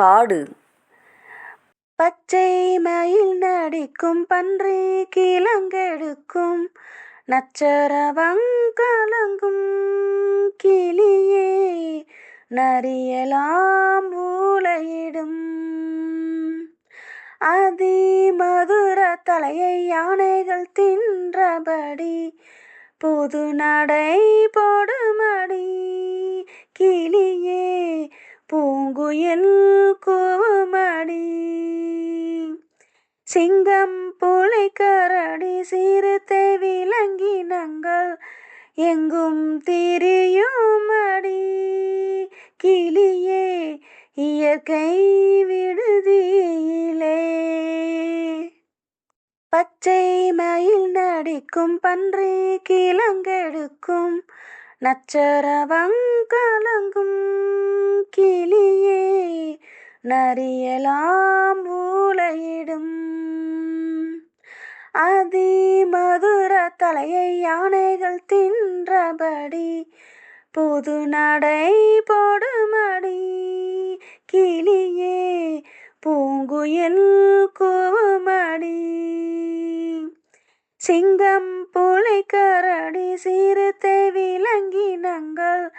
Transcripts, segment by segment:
காடு. பச்சை மயில் நடிக்கும் பன்றி கிழங்கெடுக்கும் நச்சரவங்கலங்கும் கிளியே நரியலாம் ஊளையிடும் அதி மதுர தலையை யானைகள் தின்றபடி புது நடை போடுமடி கிளியே பூங்குயில் சிங்கம் புலி கரடி சிறுத்தை விலங்கினங்கள் எங்கும் திரியும் அடி. கிளியே இயற்கை விடுதியிலே. பச்சை மயில் நடிக்கும் பன்றி கிழங்கெடுக்கும் நச்சரவங்கலங்கும் கிளியே நரியலாம் ஊளையிடும். அதி மதுர தலையை யானைகள் தின்றபடி புது நடை போடுமடி. கிளியே பூங்குயில் கூவுமடி. சிங்கம் புலி கரடி சிறுத்தை விலங்கினங்கள்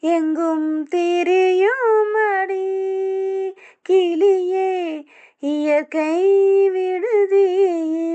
எங்கும் திரியுமடி. கிளியே இயற்கை விடுதியே